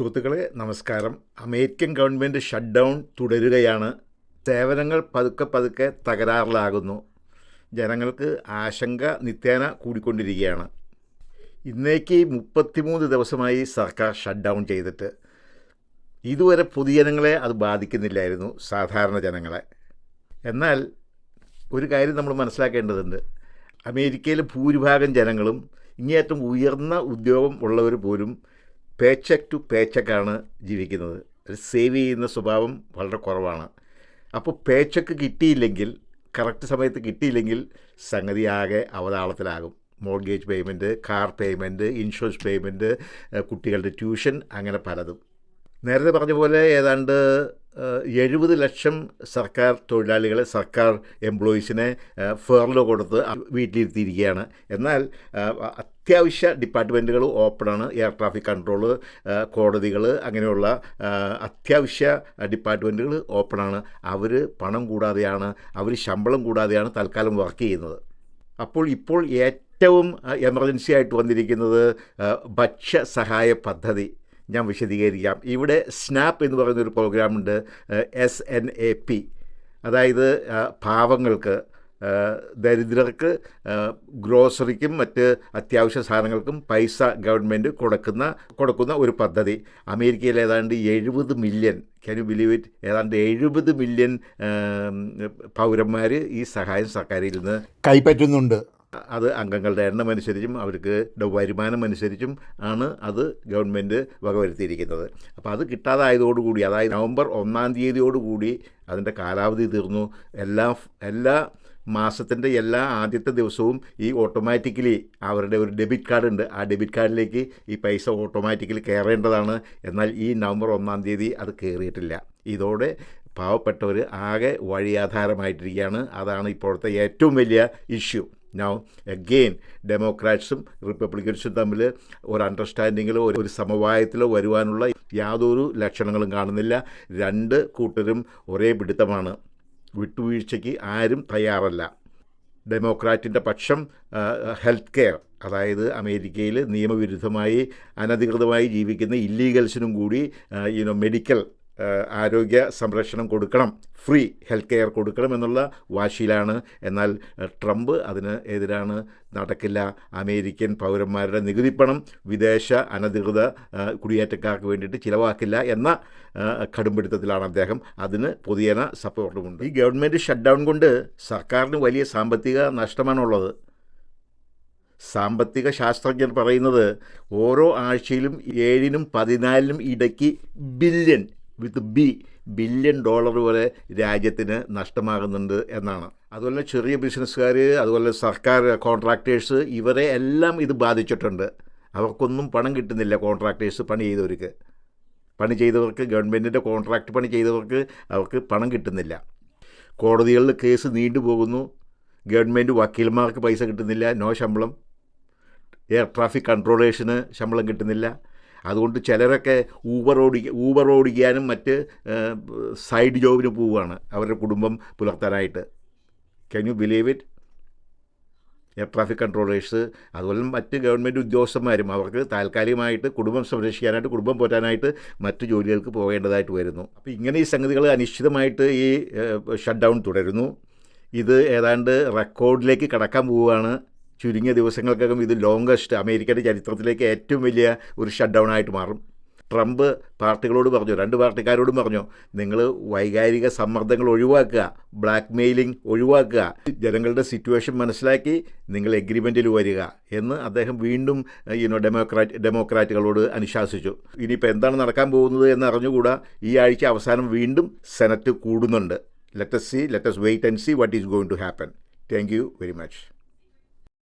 സുഹൃത്തുക്കളെ നമസ്കാരം. American government shut down തുടരുകയാണ്. സേവനങ്ങൾ പതുക്കെ പതുക്കെ തകരാറിലാകുന്നു. ജനങ്ങൾക്ക് ആശങ്ക നിത്യേന കൂടിക്കൊണ്ടിരിക്കുകയാണ്. ഇന്നേക്ക് മുപ്പത്തിമൂന്ന് ദിവസമായി സർക്കാർ ഷട്ട് ഡൗൺ ചെയ്തിട്ട്. ഇതുവരെ പൊതുജനങ്ങളെ അത് ബാധിക്കുന്നില്ലായിരുന്നു സാധാരണ ജനങ്ങളെ. എന്നാൽ ഒരു കാര്യം നമ്മൾ മനസ്സിലാക്കേണ്ടതുണ്ട്. അമേരിക്കയിലെ ഭൂരിഭാഗം ജനങ്ങളും ഇങ്ങേയറ്റം ഉയർന്ന ഉദ്യോഗം ഉള്ളവർ പോലും പേച്ചക്ക് ടു പേച്ചക്കാണ് ജീവിക്കുന്നത്. സേവ് ചെയ്യുന്ന സ്വഭാവം വളരെ കുറവാണ്. അപ്പോൾ പേച്ചക്ക് കിട്ടിയില്ലെങ്കിൽ കറക്റ്റ് സമയത്ത് കിട്ടിയില്ലെങ്കിൽ സംഗതി ആകെ അവതാളത്തിലാകും. Mortgage payment car payment insurance payment കുട്ടികളുടെ ട്യൂഷൻ അങ്ങനെ പലതും. നേരത്തെ പറഞ്ഞ പോലെ ഏതാണ്ട് എഴുപത് ലക്ഷം സർക്കാർ തൊഴിലാളികളെ സർക്കാർ എംപ്ലോയീസിനെ ഫേർലോ കൊടുത്ത് വീട്ടിലിരുത്തിയിരിക്കുകയാണ്. എന്നാൽ അത്യാവശ്യ ഡിപ്പാർട്ട്മെന്റുകൾ ഓപ്പണാണ്. എയർ ട്രാഫിക് കൺട്രോൾ കോടതികൾ അങ്ങനെയുള്ള അത്യാവശ്യ ഡിപ്പാർട്ട്മെന്റുകൾ ഓപ്പണാണ്. അവർ പണം കൂടാതെയാണ് അവർ ശമ്പളം കൂടാതെയാണ് തൽക്കാലം വർക്ക് ചെയ്യുന്നത്. അപ്പോൾ ഇപ്പോൾ ഏറ്റവും എമർജൻസി ആയിട്ട് വന്നിരിക്കുന്നത് ഭക്ഷ്യ സഹായ പദ്ധതി. ഞാൻ വിശദീകരിക്കാം. ഇവിടെ സ്നാപ്പ് എന്ന് പറയുന്നൊരു പ്രോഗ്രാമുണ്ട് എസ് എൻ എ പി. അതായത് പാവങ്ങൾക്ക് ദരിദ്രർക്ക് ഗ്രോസറിക്കും മറ്റ് അത്യാവശ്യ സാധനങ്ങൾക്കും പൈസ ഗവൺമെന്റ് കൊടുക്കുന്ന കൊടുക്കുന്ന ഒരു പദ്ധതി. അമേരിക്കയിൽ ഏതാണ്ട് എഴുപത് million can you believe it ഏതാണ്ട് എഴുപത് മില്യൺ പൗരന്മാർ ഈ സഹായം സർക്കാരിൽ നിന്ന് കൈപ്പറ്റുന്നുണ്ട്. അത് അംഗങ്ങളുടെ എണ്ണം അനുസരിച്ചും അവർക്ക് വരുമാനം അനുസരിച്ചും ആണ് അത് ഗവൺമെന്റ് വകവരുത്തിയിരിക്കുന്നത്. അപ്പോൾ അത് കിട്ടാതായതോടുകൂടി അതായത് നവംബർ ഒന്നാം തീയതിയോടുകൂടി അതിന്റെ കാലാവധി തീർന്നു. എല്ലാ എല്ലാ മാസത്തിന്റെ എല്ലാ ആദ്യത്തെ ദിവസവും ഈ ഓട്ടോമാറ്റിക്കലി അവരുടെ ഒരു ഡെബിറ്റ് കാർഡ് ഉണ്ട്. ആ ഡെബിറ്റ് കാർഡിലേക്ക് ഈ പൈസ ഓട്ടോമാറ്റിക്കലി കയറേണ്ടതാണ്. എന്നാൽ ഈ നവംബർ ഒന്നാം തീയതി അത് കയറിയിട്ടില്ല. ഇതോടെ പാവപ്പെട്ടവർ ആകെ വഴിയാധാരമായിട്ടിരിക്കുകയാണ്. അതാണ് ഇപ്പോഴത്തെ ഏറ്റവും വലിയ ഇഷ്യൂ നൗ അഗെയിൻ ഡെമോക്രാറ്റ്സും റിപ്പബ്ലിക്കൻസും തമ്മിൽ ഒരു അണ്ടർസ്റ്റാൻഡിങ്ങിലോ ഒരു സമവായത്തിലോ വരുവാനുള്ള യാതൊരു ലക്ഷണങ്ങളും കാണുന്നില്ല. രണ്ട് കൂട്ടരും ഒരേ പിടുത്തമാണ്. വിട്ടുവീഴ്ചയ്ക്ക് ആരും തയ്യാറല്ല. ഡെമോക്രാറ്റിന്റെ പക്ഷം ഹെൽത്ത് കെയർ അതായത് അമേരിക്കയിൽ നിയമവിരുദ്ധമായി അനധികൃതമായി ജീവിക്കുന്ന ഇല്ലീഗൽസിനും കൂടി യുനോ മെഡിക്കൽ ആരോഗ്യ സംരക്ഷണം കൊടുക്കണം ഫ്രീ ഹെൽത്ത് കെയർ കൊടുക്കണം എന്നുള്ള വാശിയിലാണ്. എന്നാൽ ട്രംപ് അതിന് എതിരാണ്. നടക്കില്ല. അമേരിക്കൻ പൗരന്മാരുടെ നികുതി പണം വിദേശ അനധികൃത കുടിയേറ്റക്കാർക്ക് വേണ്ടിയിട്ട് ചിലവാക്കില്ല എന്ന കടുംപിടുത്തത്തിലാണ് അദ്ദേഹം. അതിന് പൊതുജന സപ്പോർട്ടുമുണ്ട്. ഈ ഗവൺമെന്റ് ഷട്ട് ഡൗൺ കൊണ്ട് സർക്കാരിന് വലിയ സാമ്പത്തിക നഷ്ടമാണുള്ളത്. സാമ്പത്തിക ശാസ്ത്രജ്ഞർ പറയുന്നത് ഓരോ ആഴ്ചയിലും ഏഴിനും പതിനാലിനും ഇടയ്ക്ക് billion with B billion dollar വരെ രാജ്യത്തിന് നഷ്ടമാകുന്നുണ്ട് എന്നാണ്. അതുപോലെ ചെറിയ ബിസിനസ്സുകാർ അതുപോലെ സർക്കാർ കോൺട്രാക്ടേഴ്സ് ഇവരെ എല്ലാം ഇത് ബാധിച്ചിട്ടുണ്ട്. അവർക്കൊന്നും പണം കിട്ടുന്നില്ല കോൺട്രാക്ടേഴ്സ് പണി ചെയ്തവർക്ക്. പണി ചെയ്തവർക്ക് ഗവൺമെന്റിന്റെ കോൺട്രാക്ട് പണി ചെയ്തവർക്ക് അവർക്ക് പണം കിട്ടുന്നില്ല. കോടതികളിൽ കേസ് നീണ്ടുപോകുന്നു ഗവൺമെന്റ് വക്കീൽമാർക്ക് പൈസ കിട്ടുന്നില്ല നോ ശമ്പളം. എയർ ട്രാഫിക് കൺട്രോളേഴ്സിന് ശമ്പളം കിട്ടുന്നില്ല. അതുകൊണ്ട് ചിലരൊക്കെ ഊബർ ഓടി ഊബർ ഓടിക്കാനും മറ്റ് സൈഡ് ജോബിന് പോവുകയാണ് അവരുടെ കുടുംബം പുലർത്താനായിട്ട്. Can you believe it air traffic controllers അതുപോലെ മറ്റ് ഗവൺമെന്റ് ഉദ്യോഗസ്ഥന്മാരും അവർക്ക് താൽക്കാലികമായിട്ട് കുടുംബം സംരക്ഷിക്കാനായിട്ട് കുടുംബം പോറ്റാനായിട്ട് മറ്റ് ജോലികൾക്ക് പോകേണ്ടതായിട്ട് വരുന്നു. അപ്പോൾ ഇങ്ങനെ ഈ സംഗതികൾ അനിശ്ചിതമായിട്ട് ഈ ഷട്ട് ഡൗൺ തുടരുന്നു. ഇത് ഏതാണ്ട് റെക്കോർഡിലേക്ക് കടക്കാൻ പോവുകയാണ്. ചുരുങ്ങിയ ദിവസങ്ങൾക്കകം ഇത് ലോങ്കസ്റ്റ് അമേരിക്കയുടെ ചരിത്രത്തിലേക്ക് ഏറ്റവും വലിയ ഒരു ഷട്ട് ഡൗൺ ആയിട്ട് മാറും. ട്രംപ് പാർട്ടികളോട് പറഞ്ഞു രണ്ട് പാർട്ടിക്കാരോടും പറഞ്ഞു നിങ്ങൾ വൈകാരിക സമ്മർദ്ദങ്ങൾ ഒഴിവാക്കുക ബ്ലാക്ക് മെയിലിംഗ് ഒഴിവാക്കുക ജനങ്ങളുടെ സിറ്റുവേഷൻ മനസ്സിലാക്കി നിങ്ങൾ എഗ്രിമെന്റിൽ വരിക എന്ന് അദ്ദേഹം വീണ്ടും യുനോ ഡെമോക്രാറ്റ് ഡെമോക്രാറ്റുകളോട് അനുശാസിച്ചു. ഇനിയിപ്പോൾ എന്താണ് നടക്കാൻ പോകുന്നത് എന്ന് അറിഞ്ഞുകൂടാ ഈ ആഴ്ച അവസാനം വീണ്ടും സെനറ്റ് കൂടുന്നുണ്ട്. Let's see let's wait and see what is going to happen thank you very much